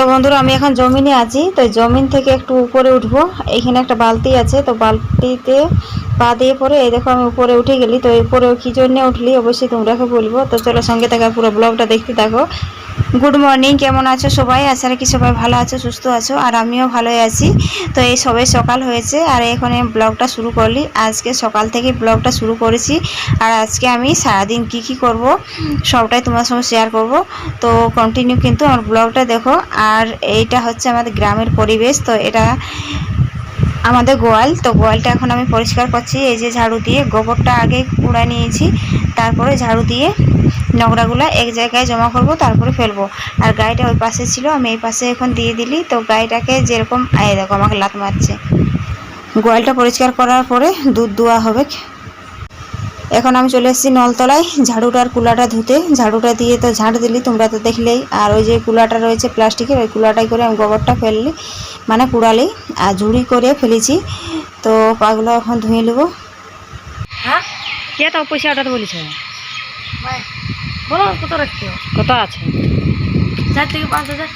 তো বন্ধুরা, আমি এখন জমিনে আছি, তো জমিন থেকে একটু উপরে উঠবো। এখানে একটা বালতি আছে, তো বালতিতে পা দিয়ে পরে, এই দেখো আমি উপরে উঠে গেলি, তো উপরে কি জন্য উঠলি? অবশ্যই তোমরাকে বলব। তো চলো সঙ্গে থাকা পুরো ব্লগটা দেখতে থাকো। গুড মর্নিং কেমন আছো সবাই? আশা রাখি সবাই ভালো আছো, সুস্থ আছো, আর আমিও ভালোই আছি। তো এই সবে সকাল হয়েছে, আর এখন ব্লগটা শুরু করলি। আজকে সকাল থেকে ব্লগটা শুরু করেছি, আর আজকে আমি সারাদিন কি কি করব, সবটাই তোমার সঙ্গে শেয়ার করব। তো কন্টিনিউ কিন্তু আমার ব্লগটা দেখো। আর এইটা হচ্ছে আমাদের গ্রামের পরিবেশ, তো এটা আমাদের গোয়াল। তো গোয়ালটা এখন আমি পরিষ্কার করছি। এই যে ঝাড়ু দিয়ে গোবরটা আগে কুড়া নিয়েছি, তারপরে ঝাড়ু দিয়ে নোংরাগুলো এক জায়গায় জমা করব, তারপরে ফেলব। আর গাড়িটা ওই পাশে ছিল, আমি এই পাশে এখন দিয়ে দিলি। তো গাড়িটাকে যেরকম আয় দেখো আমাকে লাত মারছে। গোয়ালটা পরিষ্কার করার পরে দুধ দোয়া হবে। এখন আমি চলে এসেছি নলতলায়। ঝাড়ুটার কুলাটা ধুতে। ঝাড়ুটা দিয়ে তো ঝাড় দিলি তোমরা তো দেখলেই। আর ওই যে কুলাটা রয়েছে প্লাস্টিকের ওই কুলাটাই করে আমি গোবরটা ফেললি মানে কুড়ালি আর ঝুড়ি করে ফেলেছি। তো পাগুলো এখন ধুয়ে নেব। হ্যাঁ? কে তো পয়সা তো বলেছে? বলো কত রাখতে কত আছে? চার থেকে পাঁচ হাজার।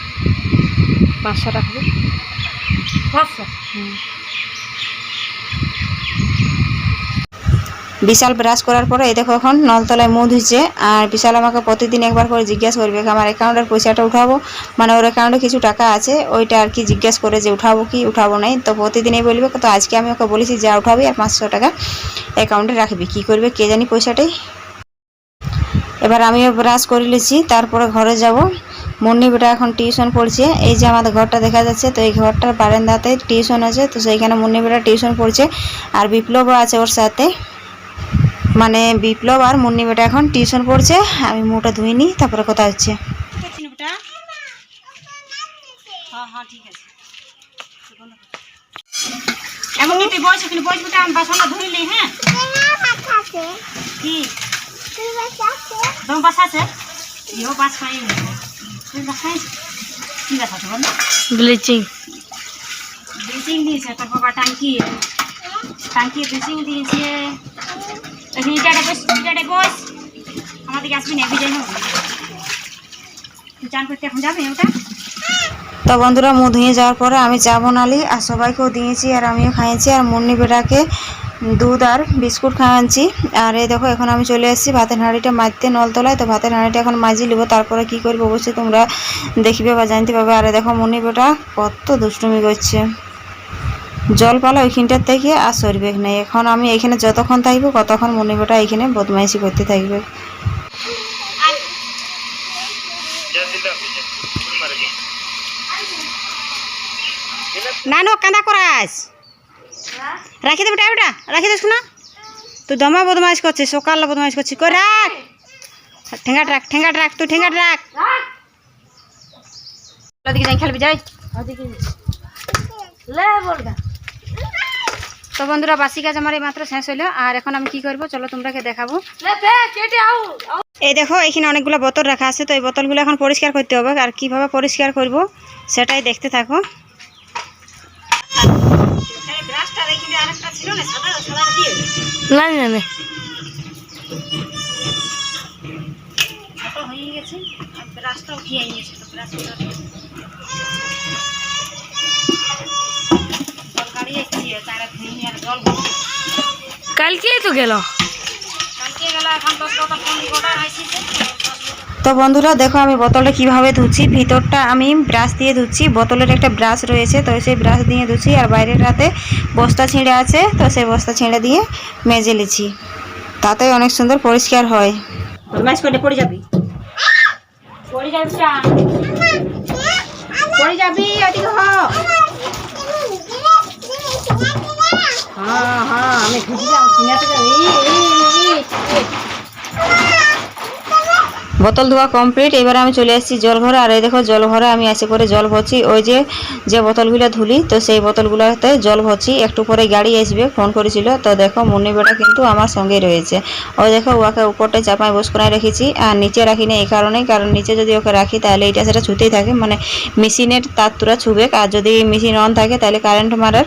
পাঁচশো রাখব পাঁচশো? বিশাল ব্রাশ করার পরে, এই দেখো এখন নলতলায় মুখ ধুচ্ছে আর বিশাল আমাকে প্রতিদিন একবার করে জিজ্ঞাসা করবে আমার অ্যাকাউন্টের পয়সাটা উঠাবো? মানে ওর অ্যাকাউন্টে কিছু টাকা আছে, ওইটা আর কি জিজ্ঞাসা করে যে, উঠাবো কি, উঠাবো নাই? তো প্রতিদিনই বলবে, তো আজকে আমি ওকে বলেছি যা উঠাবি আর পাঁচশো টাকা অ্যাকাউন্টে রাখবি। কি করবে কে জানি পয়সাটাই। এবার আমিও ব্রাশ করে নিয়েছি, তারপরে ঘরে যাব। মুন্নি বেটা এখন টিউশন পড়ছে। এই যে আমাদের ঘরটা দেখা যাচ্ছে, তো এই ঘরটার বারান্দাতে টিউশন আছে, তো সেইখানে মুন্নি বেটা টিউশন পড়ছে। আর বিপ্লবও আছে ওর সাথে। মানে বিপ্লব আর মুন্নি বেটা এখন টিউশন পড়ছে আমি মুখটা ধুইনি তারপরে কথা হচ্ছে। ঠিক আছে এমন তুই বয়স কিন্তু বয়স বেটা আমি বাসনটা ধুইলি হ্যাঁ কি বাসা আছে ইও বাস পাই কি বাসা আছে বল ব্লিচিং ব্লিচিং দিয়েছে তোর বাবা টাঙ্কি টাঙ্কি ব্লিচিং দিয়েছে। ওটা? তো বন্ধুরা মুখ ধুয়ে যাওয়ার পরে আমি চা বানালি আর সবাইকেও দিয়েছি, আর আমিও খাইয়েছি, আর মুন্নি বেটাকে দুধ আর বিস্কুট খাওয়াচ্ছি। আর এই দেখো, এখন আমি চলে এসেছি ভাতের হাঁড়িটা মাজতে নলতলায়। তো ভাতের হাঁড়িটা এখন মাজি নেব, তারপরে কি করব অবশ্যই তোমরা দেখবে বা জানতে পারবে আর দেখো, মুন্নি বেটা কত দুষ্টুমি করছে। জল পালা ওইখানটার থেকে আর সরবে না এখন আমি এখানে যতক্ষণ থাকব কতক্ষণ মুন্নি বেটা এখানে বদমাইশি করতে থাকবে। না নো কান্দা করাস। রাখি দেবে টাইমটা রাখি দিস না তুই দমা বদমাইশ করছিস সকাল বদমাইশ করছিস। কই রাখ। ঠেঙ্গাট রাখ ঠেঙ্গাট রাখ তুই ঠেঙ্গাট রাখ। ওদিকে যাই খেলবি যাই। তো বন্ধুরা বাসি কাজ আমার এই মাত্র শেষ হইল। আর এখন আমি কি করব? চলো তোমরাকে দেখাবো। এই দেখো এখানে অনেকগুলো বোতল রাখা আছে তো এই বোতলগুলো এখন পরিষ্কার করতে হবে। আর কীভাবে পরিষ্কার করব সেটাই দেখতে থাকো। না না না ছোট হয়ে গেছে আর ব্রাশটাও খেয়ে নিয়েছে তো ব্রাশটা কালকে তো গেল। তো বন্ধুরা দেখো আমি বোতলটা কীভাবে ধুচ্ছি। ভিতরটা আমি ব্রাশ দিয়ে ধুচ্ছি। বোতলের একটা ব্রাশ রয়েছে তো সেই ব্রাশ দিয়ে ধুচ্ছি। আর বাইরের রাতে বস্তা ছিঁড়ে আছে তো সেই বস্তা ছিঁড়ে দিয়ে মেজে লিছি তাতে অনেক সুন্দর পরিষ্কার হয়। বদমাইশ করলে পড়ে যাবি? পড়ে যাবি পড়ে যাবি ওদিকে হ। বোতল ধোয়া কমপ্লিট। এবার আমি চলে এসেছি জল ঘরে আর এই দেখো জল ঘরে আমি এসে করে জল ভরছি। ওই যে যে বোতলগুলো ধুলি, তো সেই বোতলগুলোতে জল ভরছি। একটু পরে গাড়ি আসবে, ফোন করেছিল। তো দেখো, মুন্নি বেটা কিন্তু আমার সঙ্গেই রয়েছে। ওই দেখো ওকে উপরটায় চাপায় বস করে রেখেছি। আর নিচে রাখি না এই কারণেই। কারণ নিচে যদি ওকে রাখি, তাহলে এটা সেটা ছুতেই থাকে। মানে মেশিনের তার তুরা ছুবে আর যদি মেশিন অন থাকে, তাহলে কারেন্ট মারার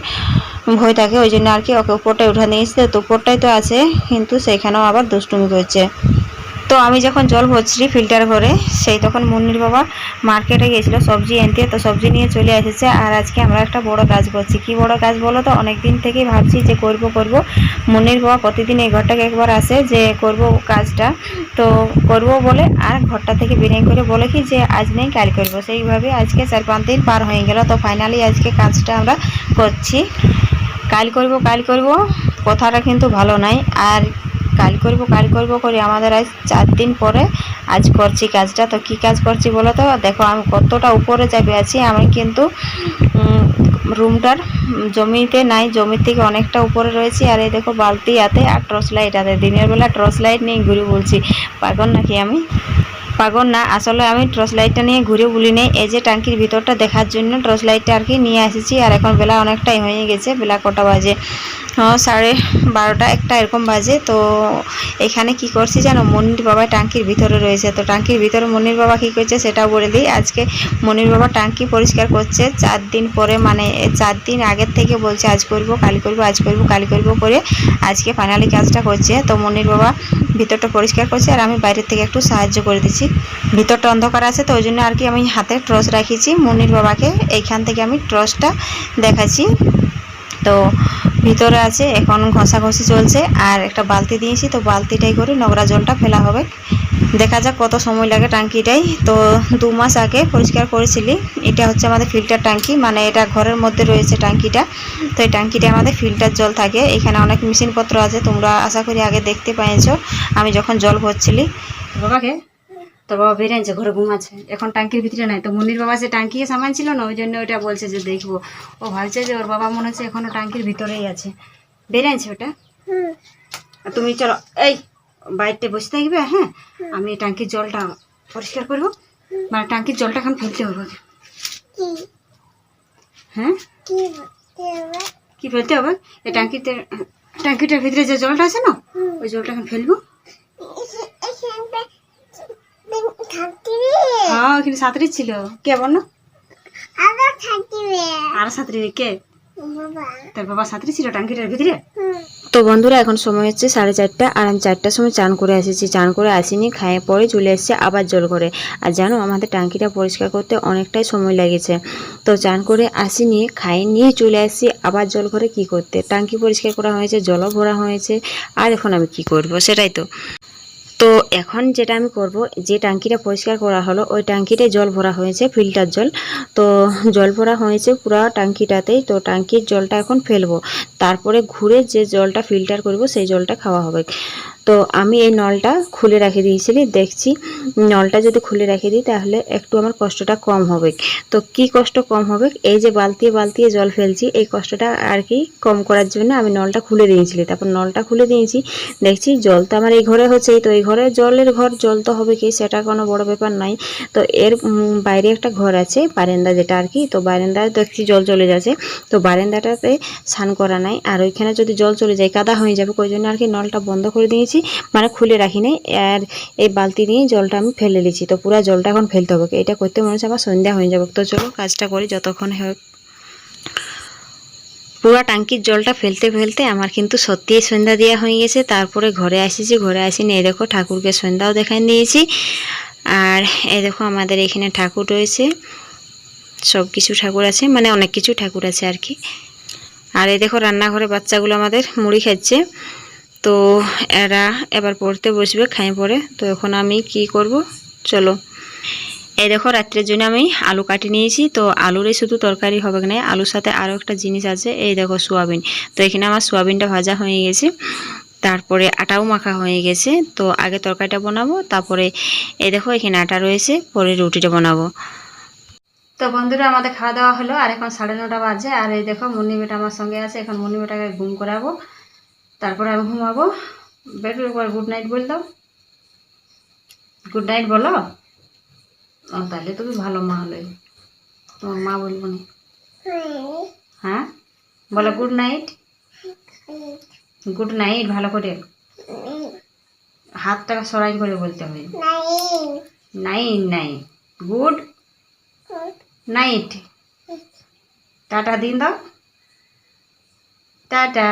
ভয় থাকে ওই জন্য আর কি ওকে উপরটায় উঠা নিয়েছে তো উপরটাই তো আছে, কিন্তু সেখানেও আবার দুষ্টুমি করছে। তো আমি যখন জল ভরছি ফিল্টার করে সেই তখন মুন্নির বাবা মার্কেটে গিয়েছিল সবজি এনতে তো সবজি নিয়ে চলে এসেছে আর আজকে আমরা একটা বড় কাজ করছি কি বড় কাজ বলো তো? অনেক দিন থেকেই ভাবছি যে করব করব। মুন্নির বাবা প্রতিদিন এই ঘরটাকে একবার আসে যে করব কাজটা। তো করব বলে আর ঘরটা থেকে বিরিয়ানি করে বলে কি যে আজ নেই, কাল করব। সেইভাবে আজকে চার পাঁচ দিন পার হয়ে গেল। তো ফাইনালি আজকে কাজটা আমরা করছি। কাল করব কাল করব, কথাটা কিন্তু ভালো নাই আর কাল করব কাল করব করে আমাদের আজ চার দিন পরে আজ করছি কাজটা। তো কি কাজ করছি বলো তো? দেখো, আমি কতটা উপরে যাবে আছি। আমি কিন্তু রুমটার জমিতে নাই, জমির থেকে অনেকটা উপরে রয়েছি। আর এই দেখো, বালতি হাতে আর টর্চ লাইট হাতে। দিনের বেলা টর্চ লাইট নিয়ে ঘুরে বলছি পাগল নাকি আমি? পাগল না, আসলে আমি টর্চ লাইটটা নিয়ে ঘুরে বলি নেই এই যে ট্যাঙ্কির ভিতরটা দেখার জন্য টর্চ লাইটটা আর কি নিয়ে এসেছি, আর এখন বেলা অনেকটাই হয়ে গেছে, বেলা কটা বাজে। সাড়ে বারোটা, একটা এরকম বাজে। তো এখানে কি করছি জানো? মনির বাবা টাঙ্কির ভিতরে রয়েছে। তো টাঙ্কির ভিতরে মনির বাবা কি করছে সেটাও বলে দিই। আজকে মনির বাবা টাঙ্কি পরিষ্কার করছে। চার দিন পরে মানে চার দিন আগের থেকে বলছে, আজ করব, কাল করব, আজ করব, কাল করব করে আজকে ফাইনালি কাজটা করছে। তো মনির বাবা ভিতরটা পরিষ্কার করছে আর আমি বাইরের থেকে একটু সাহায্য করে দিচ্ছি। ভিতরটা অন্ধকার আছে, তো ওই জন্য আর কি আমি হাতে টর্চ রাখিছি মনির বাবাকে এইখান থেকে আমি টর্চটা দেখাচ্ছি। তো ভিতরে আছে, এখন ঘষাঘষি চলছে, আর একটা বালতি দিয়েছি, তো বালতিটাই করে নোংরা জলটা ফেলা হবে। দেখা যাক কত সময় লাগে ট্যাঙ্কিটাই। তো দু মাস আগে পরিষ্কার করেছিলি, এটা হচ্ছে আমাদের ফিল্টার ট্যাঙ্কি মানে এটা ঘরের মধ্যে রয়েছে ট্যাঙ্কিটা। তো এই ট্যাঙ্কিটা আমাদের ফিল্টার জল থাকে, এখানে অনেক মেশিনপত্র আছে, তোমরা আশা করি আগে দেখতে পেয়েছ। আমি যখন জল ভরছিলি। বাবাকে? তো বাবা বেরিয়েছে ঘরে ঘুমাচ্ছে এখন ট্যাঙ্কির ভিতরে নাই। তো মুন্নির বাবা যে ট্যাঙ্কি সামান ছিল না ওই জন্য ওইটা বলছে যে দেখব। ও ভাবছে যে ওর বাবা মনে হচ্ছে এখনও ট্যাঙ্কির ভিতরেই আছে। বেরিয়েছে ওটা। তুমি চলো এই বাইরটা বসে থাকবে হ্যাঁ? আমি ট্যাঙ্কির জলটা পরিষ্কার করব। মানে ট্যাঙ্কির জলটা এখন ফেলতে হবে হ্যাঁ? কি ফেলতে হবে? এই ট্যাঙ্কিতে ট্যাঙ্কিটার ভিতরে যে জলটা আছে না ওই জলটা এখন ফেলব। হ্যাঁ সাঁতরি ছিল। কে বল না আর সাঁতরি কে? তোর বাবা সাঁতরি ছিল ট্যাঙ্কিটার ভিতরে? তো বন্ধুরা এখন সময় হচ্ছে সাড়ে চারটা। আর আমি চারটার সময় চান করে এসেছি। চান করে আসিনি খাইয়ে পরে চলে এসেছি আবার জল করে। আর জানো আমাদের টাঙ্কিটা পরিষ্কার করতে অনেকটাই সময় লেগেছে। তো চান করে আসিনি খাই নিয়ে চলে আসছি আবার জল করে কি করতে। টাঙ্কি পরিষ্কার করা হয়েছে জলও ভরা হয়েছে। আর এখন আমি কি করব সেটাই তো। তো এখন যেটা আমি করব, যে ট্যাঙ্কিটা পরিষ্কার করা হলো, ওই ট্যাঙ্কিতে জল ভরা হয়েছে, ফিল্টার জল। তো জল ভরা হয়েছে পুরো ট্যাঙ্কিটাতেই, তো ট্যাঙ্কির জলটা এখন ফেলব। তারপরে ঘুরে যে জলটা ফিল্টার করব, সেই জলটা খাওয়া হবে। তো আমি এই নলটা খুলে রেখে দিয়েছিলি, দেখছি। নলটা যদি খুলে রেখে দিই, তাহলে একটু আমার কষ্টটা কম হবে। তো কি কষ্ট কম হবে? এই যে বালতি বালতি জল ফেলছি, এই কষ্টটা আর কি কম করার জন্য আমি নলটা খুলে দিয়েছিলি। তারপর নলটা খুলে দিয়েছি, দেখছি জল তো আমার এই ঘরে হচ্ছেই। তো এই ঘরে জলের ঘর, জল তো হবে কি, সেটা কোনো বড় ব্যাপার নাই। তো এর বাইরে একটা ঘর আছে, বারেন্দা যেটা আর কি। তো বারেন্দায় দেখছি জল চলে যাচ্ছে। তো বারেন্দাটাতে স্নান করা নাই, আর ওইখানে যদি জল চলে যায়, কাদা হয়ে যাবে। ওই জন্য আর কি নলটা বন্ধ করে দিয়েছি। মানে খুলে রাখি নাই আর এই বালতি দিয়ে জলটা আমি ফেলে দিয়েছি। তো পুরো জলটা এখন ফেলতে হবে। এটা করতে মনে হচ্ছে আবার সন্ধ্যা হয়ে যাবে। তো চলো কাজটা করি যতক্ষণ হোক পুরো টাঙ্কির জলটা ফেলতে ফেলতে আমার কিন্তু সত্যিই সন্ধ্যা দেওয়া হয়ে গেছে। তারপরে ঘরে আসিছি, ঘরে আসিনি। এই দেখো, ঠাকুরকে সন্ধ্যাও দেখাই দিয়েছি। আর এই দেখো, আমাদের এখানে ঠাকুর রয়েছে। সব কিছু ঠাকুর আছে মানে অনেক কিছু ঠাকুর আছে আর কি। আর এই দেখো, রান্নাঘরে বাচ্চাগুলো আমাদের মুড়ি খাচ্ছে। তো এরা এবার পড়তে বসবে খাই পরে। তো এখন আমি কি করব? চলো। এই দেখো, রাত্রের জন্য আমি আলু কাটি নিয়েছি। তো আলুরই শুধু তরকারি হবে না আলুর সাথে আরও একটা জিনিস আছে। এই দেখো, সোয়াবিন। তো এখানে আমার সোয়াবিনটা ভাজা হয়ে গেছে। তারপরে আটাও মাখা হয়ে গেছে। তো আগে তরকারিটা বানাবো, তারপরে এই দেখো, এখানে আটা রয়েছে, পরে রুটিটা বানাবো। তো বন্ধুরা, আমাদের খাওয়া দাওয়া হলো। আর এখন সাড়ে নটা বাজে। আর এই দেখো, মুন্নি বেটা আমার সঙ্গে আছে। এখন মুন্নি বেটাকে ঘুম করাবো। তারপরে আমি ঘুমাবো। বেটু একবার গুড নাইট বল দাও। গুড নাইট বলো? ও, তাহলে তুমি ভালো মা হলে। তোমার মা বলব না। হ্যাঁ? বলো গুড নাইট গুড নাইট ভালো করে। হাতটা সরাই করে বলতে হবে। Nine nine good night tata, দিন দাও। টাটা।